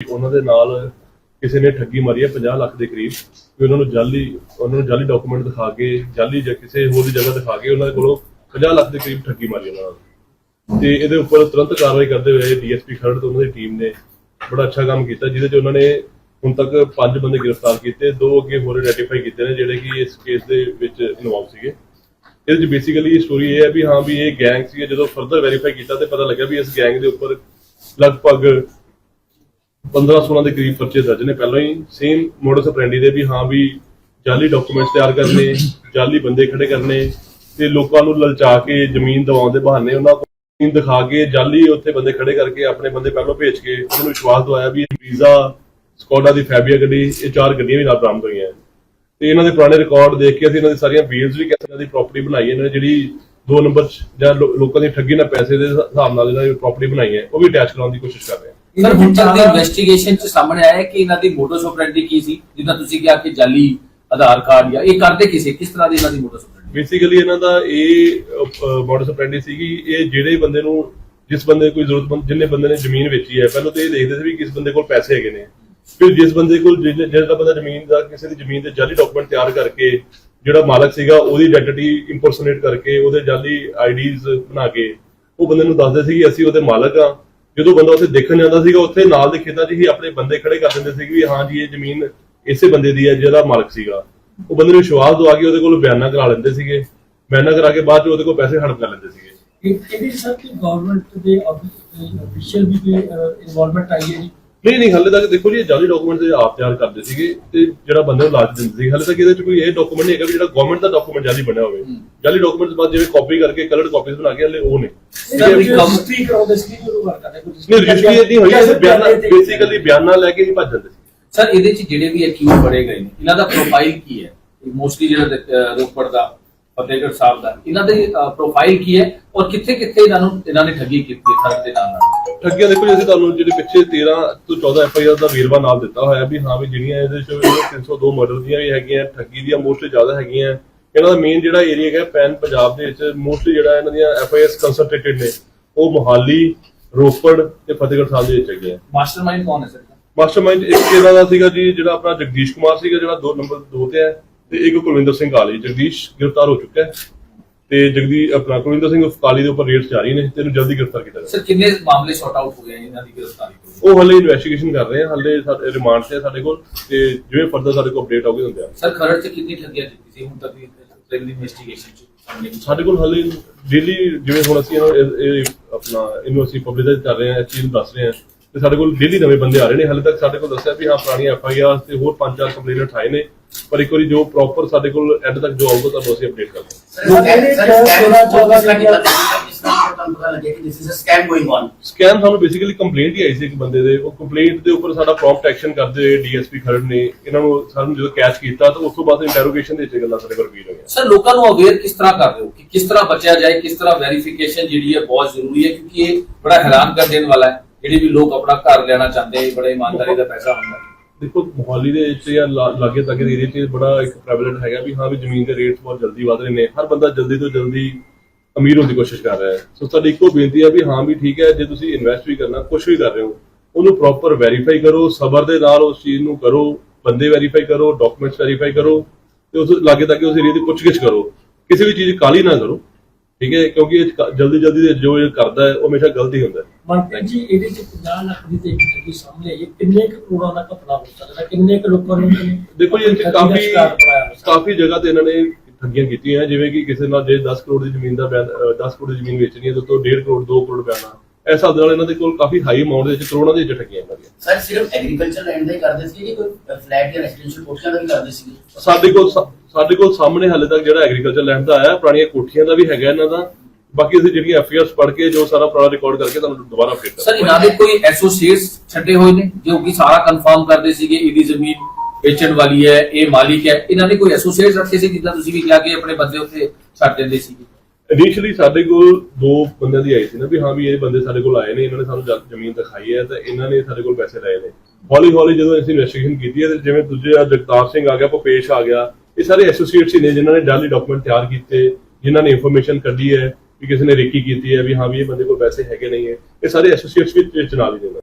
ਉਹਨਾਂ ਦੇ ਨਾਲ ਕਿਸੇ ਨੇ ਠੱਗੀ ਮਾਰੀ ਹੈ 50 ਲੱਖ ਦੇ ਕਰੀਬ ਕਿ ਉਹਨਾਂ ਨੂੰ ਜਾਲੀ, ਉਹਨਾਂ ਨੂੰ ਜਾਲੀ ਡਾਕੂਮੈਂਟ ਦਿਖਾ ਕੇ, ਜਾਲੀ ਜਾਂ ਕਿਸੇ ਹੋਰ ਦੀ ਜਗ੍ਹਾ ਦਿਖਾ ਕੇ ਉਹਨਾਂ ਦੇ ਕੋਲੋਂ 50 ਲੱਖ ਦੇ ਕਰੀਬ ਠੱਗੀ ਮਾਰੀ ਉਹਨਾਂ ਨਾਲ। ਤੇ ਇਹਦੇ ਉੱਪਰ ਤੁਰੰਤ ਕਾਰਵਾਈ ਕਰਦੇ ਹੋਏ ਡੀਐਸਪੀ ਖਰੜ ਤੇ ਉਹਨਾਂ ਦੀ ਟੀਮ ਨੇ ਬੜਾ ਅੱਛਾ ਕੰਮ ਕੀਤਾ, ਜਿਹਦੇ 'ਚ ਉਹਨਾਂ ਨੇ ਹੁਣ ਤੱਕ ਪੰਜ ਬੰਦੇ ਗ੍ਰਿਫਤਾਰ ਕੀਤੇ, ਦੋ ਅੱਗੇ ਹੋਰ ਆਈਡੈਂਟੀਫਾਈ ਕੀਤੇ ਨੇ, ਜਿਹੜੇ ਕਿ ਇਸ ਕੇਸ ਦੇ ਵਿੱਚ ਇਨਵੋਲਵ ਸੀਗੇ। ਇਹਦੇ ਵਿੱਚ ਬੇਸਿਕਲੀ ਸਟੋਰੀ ਇਹ ਹੈ ਵੀ ਹਾਂ ਵੀ ਇਹ ਗੈਂਗ ਸੀ ਜਦੋਂ ਫਰਦਰ ਵੈਰੀਫਾਈ ਕੀਤਾ ਤੇ ਪਤਾ ਲੱਗਾ ਵੀ ਇਸ ਗੈਂਗ ਦੇ ਉੱਪਰ ਲਗਭਗ 15-16 ਦੇ ਕਰੀਬ ਪਰਚੇ ਦਰਜ ਨੇ। ਪਹਿਲਾਂ ਹੀ ਸੇਮ ਮੋਡਸ ਆਪਰੈਂਡੀ ਦੇ ਵੀ ਹਾਂ ਵੀ ਜਾਲੀ ਡਾਕੂਮੈਂਟਸ ਤਿਆਰ ਕਰਨੇ, ਜਾਲੀ ਬੰਦੇ ਖੜੇ ਕਰਨੇ ਤੇ ਲੋਕਾਂ ਨੂੰ ਲਲਚਾ ਕੇ ਜ਼ਮੀਨ ਦਿਵਾਉਣ ਦੇ ਬਹਾਨੇ ਉਹਨਾਂ ਨੂੰ ਜ਼ਮੀਨ ਦਿਖਾ ਕੇ ਜਾਲੀ ਉੱਥੇ ਬੰਦੇ ਖੜੇ ਕਰਕੇ ਆਪਣੇ ਬੰਦੇ ਪਹਿਲਾਂ ਭੇਜ ਕੇ ਉਹਨਾਂ ਨੂੰ ਵਿਸ਼ਵਾਸ ਦਵਾਇਆ ਵੀ ਵੀਜ਼ਾ, ਸਕੋਡਾ ਦੀ ਫੈਬੀਆ ਗੱਡੀ, ਇਹ ਚਾਰ ਗੱਡੀਆਂ ਵੀ ਨਾਲ ਬਰਾਮਦ ਹੋਈਆਂ। ਤੇ ਇਹਨਾਂ ਦੇ ਪੁਰਾਣੇ ਰਿਕਾਰਡ ਦੇਖ ਕੇ ਅਸੀਂ ਇਹਨਾਂ ਦੀ ਸਾਰੀਆਂ ਵੀਲਸ ਵੀ ਕਿਸ ਦੀ ਪ੍ਰਾਪਰਟੀ ਬਣਾਈ ਹੈ ਇਹਨਾਂ ਨੇ, ਜਿਹੜੀ ਦੋ ਨੰਬਰ 'ਚ ਜਾਂ ਲੋ- ਲੋਕਾਂ ਦੀ ਠੱਗੀ ਨਾਲ ਪੈਸੇ ਦੇ ਹਿਸਾਬ ਨਾਲ ਇਹਨਾਂ ਦੀ ਪ੍ਰਾਪਰਟੀ ਬਣਾਈ ਹੈ, ਉਹ ਵੀ ਅਟੈਚ ਕਰਾਉਣ ਦੀ ਕੋਸ਼ਿਸ਼ ਕਰ ਰਹੇ ਹਾਂ। ਸਰ ਹੁਣ ਤੱਕ ਦੀ ਇਨਵੈਸਟੀਗੇਸ਼ਨ ਚ ਸਾਹਮਣੇ ਆਇਆ ਕਿ ਇਹਨਾਂ ਦੀ ਮੋਟੋ ਆਪਰੈਂਡੀ ਕੀ ਸੀ ਜਿੱਦਾਂ ਤੁਸੀਂ ਕਿਹਾ ਕਿ ਜਾਲੀ ਆਧਾਰ ਕਾਰਡ ਜਾਂ ਇਹ ਕਰਦੇ ਕਿਸੇ ਕਿਸ ਤਰ੍ਹਾਂ ਦੀ ਇਹਨਾਂ ਦੀ ਮੋਟੋ ਆਪਰੈਂਡੀ ਬੇਸਿਕਲੀ ਇਹਨਾਂ ਦਾ ਇਹ ਮੋਡਸ ਆਪਰੈਂਡੀ ਸੀਗੀ ਇਹ ਜਿਹੜੇ ਬੰਦੇ ਨੂੰ ਜਿਸ ਬੰਦੇ ਨੂੰ ਕੋਈ ਜ਼ਰੂਰਤਮੰਦ ਜਿੰਨੇ ਬੰਦੇ ਨੇ ਜ਼ਮੀਨ ਵੇਚੀ ਹੈ ਪਹਿਲਾਂ ਤਾਂ ਇਹ ਦੇਖਦੇ ਸੀ ਵੀ ਕਿਸ ਬੰਦੇ ਕੋਲ ਪੈਸੇ ਹੈਗੇ ਨੇ। ਫਿਰ ਜਿਸ ਬੰਦੇ ਕੋਲ ਜਿਹੜਾ ਬੰਦਾ ਜ਼ਮੀਨ ਦਾ ਕਿਸੇ ਦੀ ਜ਼ਮੀਨ ਦੇ ਜਾਲੀ ਡਾਕੂਮੈਂਟ ਤਿਆਰ ਕਰਕੇ ਜਿਹੜਾ ਮਾਲਕ ਸੀਗਾ ਉਹਦੀ ਆਇਡੈਂਟੀ ਇੰਪਰਸੋਨੇਟ ਕਰਕੇ ਉਹਦੇ ਜਾਲੀ ਆਈਡੀਜ਼ ਬਣਾ ਕੇ ਉਹ ਬੰਦੇ ਨੂੰ ਦੱਸਦੇ ਸੀ ਕਿ ਅਸੀਂ ਉਹਦੇ ਮਾਲਕ ਆ ਜਦੋਂ ਬੰਦਾ ਉੱਥੇ ਦੇਖਣ ਜਾਂਦਾ ਸੀਗਾ, ਉੱਥੇ ਨਾਲ ਦੇ ਖੇਤਾਂ 'ਚ ਹੀ ਆਪਣੇ ਬੰਦੇ ਖੜੇ ਕਰ ਦਿੰਦੇ ਸੀ ਵੀ ਹਾਂ ਜੀ, ਇਹ ਜ਼ਮੀਨ ਇਸੇ ਬੰਦੇ ਦੀ ਹੈ ਜਿਹੜਾ ਮਾਲਕ ਸੀਗਾ। ਉਹ ਬੰਦੇ ਨੂੰ ਵਿਸ਼ਵਾਸ ਦਵਾ ਕੇ ਉਹਦੇ ਕੋਲ ਬਿਆਨਾ ਕਰਾ ਲੈਂਦੇ ਸੀਗੇ। ਬਿਆਨਾ ਕਰਾ ਕੇ ਬਾਅਦ 'ਚ ਉਹਦੇ ਕੋਲ ਪੈਸੇ ਹੜਪ ਕਰ ਲੈਂਦੇ ਸੀਗੇ। ਇਹਦੇ ਸਰ ਗਵਰਨਮੈਂਟ ਦੇ ਅਫੀਸ਼ੀਅਲ ਵੀ ਇਨਵੋਲਵਮੈਂਟ ਆਈ ਹੈ ਜੀ? ਨਹੀਂ ਨਹੀਂ ਹਾਲੇ ਤੱਕ ਦੇਖੋ ਜੀ ਇਹ ਜਾਲੀ ਡਾਕੂਮੈਂਟ ਤੇ ਆਪ ਤਿਆਰ ਕਰਦੇ ਸੀਗੇ ਤੇ ਜਿਹੜਾ ਬੰਦੇ ਨੂੰ ਲਾਜ ਦਿੰਦੇ ਸੀ ਹਾਲੇ ਤੱਕ ਇਹਦੇ 'ਚ ਕੋਈ ਇਹ ਡਾਕੂਮੈਂਟ ਨਹੀਂ ਹੈਗਾ ਵੀ ਜਿਹੜਾ ਗਵਰਨਮੈਂਟ ਦਾ ਡਾਕੂਮੈਂਟ ਜਾਲੀ ਬਣਿਆ ਹੋਵੇ। ਜਾਲੀ ਡਾਕੂਮੈਂਟ ਬਾਅਦ ਜਿਵੇਂ ਕਾਪੀ ਕਰਕੇ ਕਲਰਡ ਕਾਪੀਜ਼ ਬਣਾ ਕੇ ਹਲੇ ਉਹ ਨੇ ਰਜਿਸਟਰੀ ਕਰਾਉਂਦੇ ਸੀ ਜਦੋਂ ਵਰਕ ਕਰਦੇ ਕੋਈ ਨਹੀਂ ਰਜਿਸਟਰੀ ਇਹ ਨਹੀਂ ਹੋਈ ਇਹ ਬਿਆਨਾ ਬੇਸਿਕਲੀ ਬਿਆਨਾ ਲੈ ਕੇ ਹੀ ਭੱਜ ਜਾਂਦੇ ਸੀ। ਸਰ ਇਹਦੇ ਚ ਜਿਹੜੇ ਵੀ ਅਕਿਊਜ਼ ਫੜੇ ਗਏ ਨੇ ਇਹਨਾਂ ਦਾ ਪ੍ਰੋਫਾਈਲ ਕੀ ਹੈ? ਮੋਸਟਲੀ ਜਿਹੜਾ ਰੋਪੜ ਦਾ। ਫਤਿਹਗੜ੍ਹ ਸਾਹਿਬ ਦਾ। ਇਹਨਾਂ ਦੀ ਪ੍ਰੋਫਾਈਲ ਕੀ ਹੈ ਔਰ ਕਿੱਥੇ ਕਿੱਥੇ ਇਹਨਾਂ ਨੂੰ ਇਹਨਾਂ ਨੇ ਠੱਗੀ ਕੀਤੀ ਠੱਗ ਦੇ ਨਾਲ ਠੱਗੀਆਂ ਦੇਖੋ ਜੀ ਅਸੀਂ ਤੁਹਾਨੂੰ ਜਿਹੜੇ ਪਿੱਛੇ 13 ਤੋਂ 14 ਐਫ ਆਈ ਆਰ ਦਾ ਵੇਰਵਾ ਨਾਲ ਦਿੱਤਾ ਹੋਇਆ ਵੀ ਹਾਂ ਵੀ ਜਿਹੜੀਆਂ ਇਹਦੇ ਚ 302 ਮਰਡਰ ਦੀਆਂ ਵੀ ਹੈਗੀਆਂ ਠੱਗੀ ਦੀਆਂ ਮੋਸਟਲੀ ਜ਼ਿਆਦਾ ਹੈਗੀਆਂ। ਇਹਨਾਂ ਦਾ ਮੇਨ ਜਿਹੜਾ ਏਰੀਆ ਹੈਗਾ ਪੈਨ ਪੰਜਾਬ ਦੇ ਵਿੱਚ ਮੋਸਟਲੀ ਜਿਹੜਾ ਇਹਨਾਂ ਦੀਆਂ ਐਫ ਆਈ ਆਰ ਕੰਸੈਂਟਰੇਟਡ ਨੇ ਉਹ ਮੋਹਾਲੀ ਰੋਪੜ ਤੇ ਫਤਿਹਗੜ੍ਹ ਸਾਹਿਬ ਦੇ ਵਿੱਚ ਹੈਗੇ ਆ। ਮਾਸਟਰਮਾਈਂਡ ਕੌਣ ਹੈ ਸਰ? ਮਾਸਟਰਮਾਈਂਡ ਇੱਕ ਇਹਨਾਂ ਦਾ ਸੀਗਾ ਜੀ ਜਿਹੜਾ ਆਪਣਾ ਜਗਦੀਸ਼ ਕੁਮਾਰ ਸੀਗਾ ਜਿਹੜਾ ਦੋ ਨੰਬਰ 2 ਤੇ ਹੈ। ਤੇ ਇੱਕ ਕੁਲਵਿੰਦਰ ਸਿੰਘ ਕਾਲੀ ਜਗਦੀਸ਼ ਗ੍ਰਿਫਤਾਰ ਹੋ ਚੁੱਕਾ ਹੈ ਤੇ ਜਗਦੀ ਆਪਣਾ ਕੁਲਵਿੰਦਰ ਸਿੰਘ ਕਾਲੀ ਦੇ ਉੱਪਰ ਰੇਡਸ ਜਾਰੀ ਨੇ ਤੇ ਇਹਨੂੰ ਜਲਦੀ ਗ੍ਰਿਫਤਾਰ ਕੀਤਾ ਜਾਵੇ। ਸਰ ਕਿੰਨੇ ਮਾਮਲੇ ਸ਼ਾਰਟ ਆਊਟ ਹੋ ਗਏ ਇਹਨਾਂ ਦੀ ਗ੍ਰਿਫਤਾਰੀ ਤੋਂ? ਉਹ ਹਲੇ ਇਨਵੈਸਟੀਗੇਸ਼ਨ ਕਰ ਰਹੇ ਆ ਹਲੇ ਸਾਡੇ ਰਿਮਾਂਡ ਤੇ ਸਾਡੇ ਕੋਲ ਤੇ ਜਿਵੇਂ ਫਰਦਰ ਸਾਡੇ ਕੋਲ ਅਪਡੇਟ ਆਉਗੀ ਹੁੰਦੇ ਆ। ਸਰ ਖਰੜ ਚ ਕਿੰਨੀ ਠੱਗੀਆਂ ਕੀਤੀ ਸੀ ਹੁਣ ਤੱਕ ਦੀ ਇਨਵੈਸਟੀਗੇਸ਼ਨ ਚ? ਸਾਡੇ ਕੋਲ ਹਲੇ ਡੇਲੀ ਜਿਵੇਂ ਹੁਣ ਅਸੀਂ ਇਹ- ਇਹ ਆਪਣਾ ਇਹਨੂੰ ਅਸੀਂ ਪਬਲਿਸਾਈਜ਼ ਕਰ ਰਹੇ ਹਾਂ ਇਸ ਚੀਜ਼ ਦੱਸ ਰਹੇ ਹਾਂ ਤੇ ਸਾਡੇ ਕੋਲ ਡੇਲੀ ਨਵੇਂ ਬੰਦੇ ਆ ਰਹੇ ਨੇ ਹਲੇ ਤੱਕ ਸਾਡੇ ਕੋਲ ਦੱਸਿਆ ਵੀ ਹਾਂ ਪੁਰਾਣੀਆਂ ਐਫ ਆਈ ਆਰ ਤੇ ਹੋਰ ਪੰਜ ਚਾਰ ਕੰਪਲੇਨਟ ਆਏ ਨੇ ਪਰ ਇੱਕ ਵਾਰੀ ਜੋ ਪ੍ਰੋਪਰ ਸਾਡੇ ਕੋਲ ਐਂਡ ਤੱਕ ਜੋ ਆਊਗਾ ਤੁਹਾਨੂੰ ਅਸੀਂ ਅਪਡੇਟ ਕਰਾਂਗੇ ਸਕੈਮ ਸਾਨੂੰ ਬੇਸਿਕਲੀ ਕੰਪਲੇਂਟ ਹੀ ਆਈ ਸੀ ਇੱਕ ਬੰਦੇ ਦੇ। ਉਹ ਕੰਪਲੇਂਟ ਦੇ ਉੱਪਰ ਸਾਡਾ ਪ੍ਰੌਮਪਟ ਐਕਸ਼ਨ ਕਰਦੇ ਹੋਏ ਡੀਐਸਪੀ ਖਰੜ ਨੇ। ਇਹਨਾਂ ਨੂੰ ਸਾਨੂੰ ਜਦੋਂ ਕੈਚ ਕੀਤਾ ਤਾਂ ਉਸ ਤੋਂ ਬਾਅਦ ਇੰਟਰੋਗੇਸ਼ਨ ਦੇ ਵਿੱਚ ਗੱਲਾਂ ਸਾਡੇ ਕੋਲ ਰਿਵੀਲ ਹੋਈਆਂ। ਸਰ ਲੋਕਾਂ ਨੂੰ ਅਵੇਅਰ ਕਿਸ ਤਰ੍ਹਾਂ ਕਰ ਰਹੇ ਹੋ? ਕਿ ਕਿਸ ਤਰ੍ਹਾਂ ਬਚਿਆ ਜਾਏ ਕਿਸ ਤਰ੍ਹਾਂ ਵੈਰੀਫਿਕੇਸ਼ਨ ਜਿਹੜੀ ਹੈ ਬਹੁਤ ਜ਼ਰੂਰੀ ਹੈ ਕਿਉਂਕਿ ਇਹ ਬੜਾ ਹੈਰਾਨ ਕਰ ਦੇਣ ਵਾਲਾ ਹੈ। ਜਿਹੜੇ ਵੀ ਲੋਕ ਆਪਣਾ ਘਰ ਲੈਣਾ ਚਾਹੁੰਦੇ ਬੜਾ ਇਮਾਨਦਾਰੀ ਦਾ ਪੈਸਾ ਹੁੰਦਾ ਦੇਖੋ ਮੋਹਾਲੀ ਦੇ ਵਿੱਚ ਜਾਂ ਲਾ- ਲਾਗੇ ਤਾਗੇ ਦੇ ਏਰੀਆ 'ਚ ਬੜਾ ਇੱਕ ਪ੍ਰੈਵਲੈਂਟ ਹੈਗਾ ਵੀ ਹਾਂ ਵੀ ਜ਼ਮੀਨ ਦੇ ਰੇਟਸ ਬਹੁਤ ਜਲਦੀ ਵਧ ਰਹੇ ਨੇ। ਹਰ ਬੰਦਾ ਜਲਦੀ ਤੋਂ ਜਲਦੀ ਅਮੀਰ ਹੋਣ ਦੀ ਕੋਸ਼ਿਸ਼ ਕਰ ਰਿਹਾ ਹੈ। ਸੋ ਸਾਡੀ ਇੱਕੋ ਬੇਨਤੀ ਹੈ ਵੀ ਹਾਂ ਵੀ ਠੀਕ ਹੈ, ਜੇ ਤੁਸੀਂ ਇਨਵੈਸਟ ਵੀ ਕਰਨਾ ਕੁਝ ਵੀ ਕਰ ਰਹੇ ਹੋ, ਉਹਨੂੰ ਪ੍ਰੋਪਰ ਵੈਰੀਫਾਈ ਕਰੋ, ਸਬਰ ਦੇ ਨਾਲ ਉਸ ਚੀਜ਼ ਨੂੰ ਕਰੋ, ਬੰਦੇ ਵੈਰੀਫਾਈ ਕਰੋ ਡਾਕੂਮੈਂਟਸ ਵੈਰੀਫਾਈ ਕਰੋ ਤੇ ਉਸ ਲਾਗੇ ਤਾਗੇ ਉਸ ਏਰੀਆ ਦੀ ਪੁੱਛਗਿੱਛ ਕਰੋ। ਕਿਸੇ ਵੀ ਚੀਜ਼ ਕਾਲੀ ਨਾ ਕਰੋ। ਠੀਕ ਹੈ ਕਿਉਂਕਿ ਇਹ ਜਲਦੀ ਜਲਦੀ ਜੋ ਇਹ ਕਰਦਾ ਹੈ ਉਹ ਹਮੇਸ਼ਾ ਗਲਤ ਹੀ ਹੁੰਦਾ ਹੈ। ਮਨਪ੍ਰੀਤ ਜੀ ਇਹਦੇ ਚ 50 ਲੱਖ ਦੀ ਤੇ ਇੱਕ ਠੱਗੀ ਸਾਹਮਣੇ ਆਈ ਹੈ। ਕਿੰਨੇ ਕੁ ਕਰੋੜਾਂ ਦਾ ਘਪਲਾ ਹੋ ਸਕਦਾ ਕਿੰਨੇ ਕੁ ਲੋਕਾਂ ਨੂੰ ਦੇਖੋ ਜੀ ਇਹ ਕਾਫੀ? ਕਾਫੀ ਜਗ੍ਹਾ ਤੇ ਇਹਨਾਂ ਨੇ ਠੱਗੀਆਂ ਕੀਤੀਆਂ ਜਿਵੇਂ ਕਿ ਕਿਸੇ ਨਾਲ ਜੇ 10 ਕਰੋੜ ਦੀ ਜ਼ਮੀਨ ਦਾ ਬਿਆਨ ਅ, 10 ਕਰੋੜ ਦੀ ਜ਼ਮੀਨ ਵੇਚਣੀ ਹੈ ਤਾਂ ਤੋਂ 1.5 ਕਰੋੜ 2 ਕਰੋੜ ਬਿਆਨਾ ਇਸ ਹਿਸਾਬ ਦੇ ਨਾਲ ਇਹਨਾਂ ਦੇ ਕੋਲ ਕਾਫੀ ਹਾਈ ਅਮਾਉਂਟ ਦੇ ਵਿੱਚ ਕਰੋੜਾਂ ਦੇ ਵਿੱਚ ਠੱਗੀਆਂ ਇਹਨਾਂ ਦੀਆਂ। ਸਰ ਸਿਰਫ ਐਗਰੀਕਲਚਰ ਲੈਂਡ ਦਾ ਹੀ ਕਰਦੇ ਸੀ ਕਿ ਕੋਈ ਫਲੈਟ ਜਾਂ ਰੈਜ਼ੀਡੈਂਸ਼ੀਅਲ ਕੋਠੀਆਂ ਦਾ ਵੀ ਕਰਦੇ ਸੀ ਸਾਡੇ ਕੋਲ ਸਾਡੇ ਕੋਲ ਸਾਹਮਣੇ ਹਾਲੇ ਤੱਕ ਜਿਹੜਾ ਐਗਰੀਕਲਚਰ ਲੈਂਡ ਦਾ ਆਇਆ ਪੁਰਾਣੀਆਂ ਕੋਠੀਆਂ ਦਾ ਵੀ ਹੈਗਾ ਇਹਨਾਂ ਦਾ। ਬਾਕੀ ਅਸੀਂ ਜਿਹੜੀਆਂ ਐਫਆਈਆਰਸ ਪੜ੍ਹ ਕੇ ਜੋ ਸਾਰਾ ਪੁਰਾਣਾ ਰਿਕਾਰਡ ਕਰਕੇ ਤੁਹਾਨੂੰ ਦੁਬਾਰਾ ਅਪਡੇਟ ਸਰ ਇਹਨਾਂ ਦੇ ਕੋਈ ਐਸੋਸੀਏਟਸ ਛੱਡੇ ਹੋਏ ਨੇ ਜੋ ਕਿ ਸਾਰਾ ਕਨਫਰਮ ਕਰਦੇ ਸੀਗੇ ਇਹਦੀ ਜ਼ਮੀਨ ਵੇਚਣ ਵਾਲੀ ਹੈ ਇਹ ਮਾਲਿਕ ਹੈ। ਇਹਨਾਂ ਨੇ ਕੋਈ ਐਸੋਸੀਏਟਸ ਰੱਖੇ ਸੀ ਜਿੱਦਾਂ ਤੁਸੀਂ ਵੀ ਕਿਹਾ ਕਿ ਆਪਣੇ ਬੰਦੇ ਉੱਥੇ ਛੱਡ ਦਿੰਦੇ ਸੀਗੇ? ਇਨੀਸ਼ੀਅਲੀ ਸਾਡੇ ਕੋਲ ਦੋ ਬੰਦਿਆਂ ਦੀ ਆਈ ਸੀ ਨਾ ਵੀ ਹਾਂ ਵੀ ਇਹ ਬੰਦੇ ਸਾਡੇ ਕੋਲ ਆਏ ਨੇ, ਇਹਨਾਂ ਨੇ ਸਾਨੂੰ ਜ- ਜ਼ਮੀਨ ਦਿਖਾਈ ਹੈ ਤਾਂ ਇਹਨਾਂ ਨੇ ਸਾਡੇ ਕੋਲ ਪੈਸੇ ਲਏ ਨੇ। ਹੌਲੀ ਹੌਲੀ ਜਦੋਂ ਅਸੀਂ ਇਨਵੈਸਟੀਗੇਸ਼ਨ ਕੀਤੀ ਹੈ ਤੇ ਜਿਵੇਂ ਦੂਜੇ ਆ ਜਗਤਾਰ ਸਿੰਘ ਆ ਗਿਆ, ਭੁਪੇਸ਼ ਆ ਗਿਆ, ਇਹ ਸਾਰੇ ਐਸੋਸੀਏਟਸ ਹੀ ਨੇ ਜਿਨ੍ਹਾਂ ਨੇ ਡਾਲੀ ਡਾਕੂਮੈਂਟ ਤਿਆਰ ਕੀਤੇ, ਜਿਨ੍ਹਾਂ ਨੇ ਇਨਫੋਰਮੇਸ਼ਨ ਕੱਢੀ ਹੈ ਵੀ ਕਿਸੇ ਨੇ ਰੇਕੀ ਕੀਤੀ ਹੈ ਵੀ ਹਾਂ ਵੀ ਇਹ ਬੰਦੇ ਕੋਲ ਪੈਸੇ ਹੈਗੇ ਨਹੀਂ ਹੈ। ਇਹ ਸਾਰੇ ਐਸੋਸੀਏਟਸ ਵਿੱਚ ਵਿੱਚ ਨਾਲ। ਹੀ ਨੇ